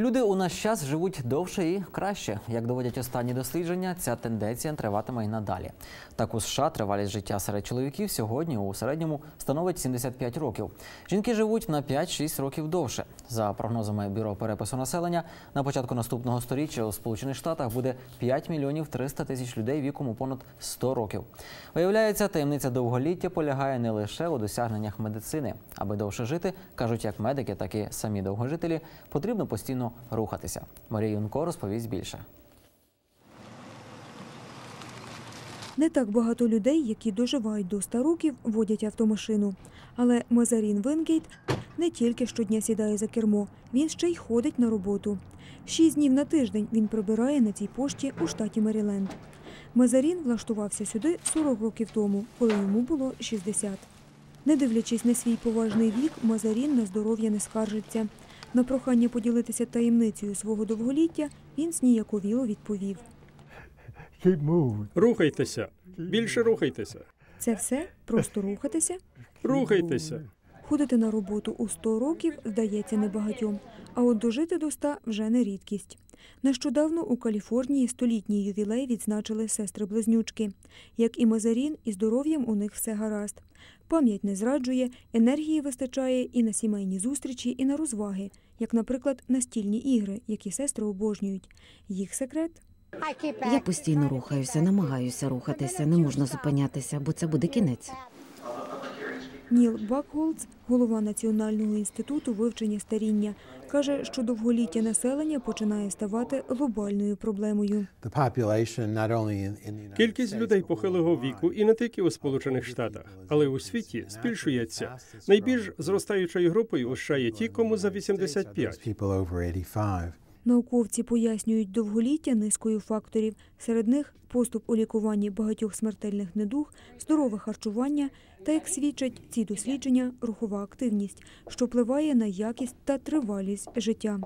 Люди у наш час живуть довше і краще. Як доводять останні дослідження, ця тенденція триватиме і надалі. Так у США тривалість життя серед чоловіків сьогодні у середньому становить 75 років. Жінки живуть на 5-6 років довше. За прогнозами бюро перепису населення, на початку наступного сторіччя у Сполучених Штатах буде 5 мільйонів 300 тисяч людей віком у понад 100 років. Виявляється, таємниця довголіття полягає не лише у досягненнях медицини, аби довше жити, кажуть як медики, так і самі довгожителі, потрібно постійно рухатися. Марія Юнко розповість більше. Не так багато людей, які доживають до 100 років, водять автомашину. Але Мазарін Вингейт не тільки щодня сідає за кермо, він ще й ходить на роботу. Шість днів на тиждень він прибирає на цій пошті у штаті Меріленд. Мазарін влаштувався сюди 40 років тому, коли йому було 60. Не дивлячись на свій поважний вік, Мазарін на здоров'я не скаржиться. На прохання поділитися таємницею свого довголіття він сніяковіло відповів. Рухайтеся. Більше рухайтеся. Це все просто рухатися. Рухайтеся. Ходити на роботу у 100 років здається небагатьом, а от дожити до 100 вже не рідкість. Нещодавно у Каліфорнії столітній ювілей відзначили сестри-близнючки. Як і Мазарін, і здоров'ям у них все гаразд. Пам'ять не зраджує, енергії вистачає і на сімейні зустрічі, і на розваги, як, наприклад, настільні ігри, які сестри обожнюють. Їх секрет Я постійно рухаюся, намагаюся рухатися, не можна зупинятися, бо це буде кінець. Ніл Бакголц, голова Національного інституту вивчення старіння, каже, що довголіття населення починає ставати глобальною проблемою. Кількість людей похилого віку і не тільки у Сполучених Штатах, але й у світі збільшується. Найбільш зростаючою групою у США є ті, кому за 85. People over 85. Науковці пояснюють довголіття низкою факторів. Серед них поступ у лікуванні багатьох смертельних недуг, здорове харчування та, як свідчать ці дослідження, рухова активність, що впливає на якість та тривалість життя.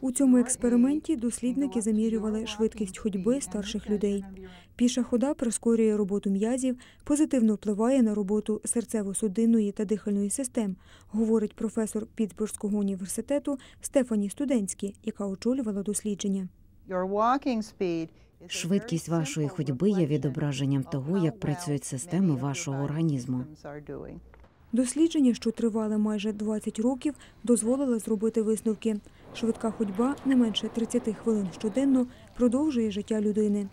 У цьому експерименті дослідники замірювали швидкість ходьби старших людей. Піша хода прискорює роботу м'язів, позитивно впливає на роботу серцево-судинної та дихальної систем, говорить професор Пітсбурзького університету Стефані Студенські, яка очолювала дослідження. Швидкість вашої ходьби є відображенням того, як працюють системи вашого організму. Дослідження, що тривали майже 20 років, дозволило зробити висновки. Швидка ходьба не менше 30 хвилин щоденно продовжує життя людини.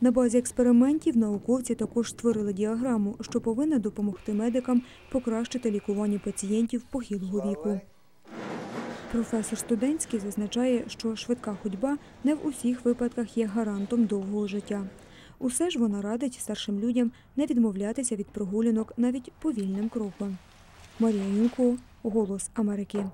На базі експериментів науковці також створили діаграму, що повинна допомогти медикам покращити лікування пацієнтів похилого віку. Професор Студентський зазначає, що швидка ходьба не в усіх випадках є гарантом довгого життя. Усе ж вона радить старшим людям не відмовлятися від прогулянок навіть повільним кроком. Марія Юнко, Голос Америки.